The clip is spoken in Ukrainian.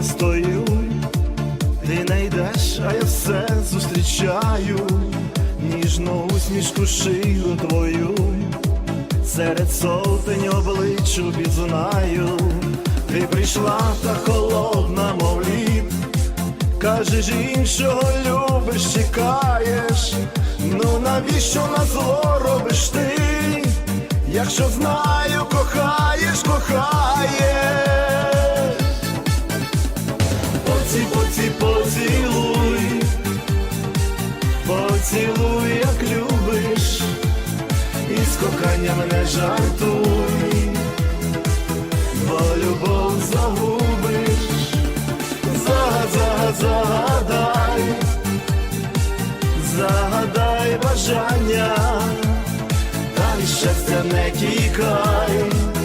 я стою, ти не йдеш, а я все зустрічаю, ніжну усмішку шию твою, серед сотень облич обізнаю, ти прийшла та холодна, мов лід, кажеш, іншого любиш, чекаєш, ну навіщо на зло робиш ти? Якщо знаю, кохаєш, поцілуй, як любиш, і з коханням не жартуй, бо любов загубиш, загад, загадай, загадай бажання, та від щастя не тікай.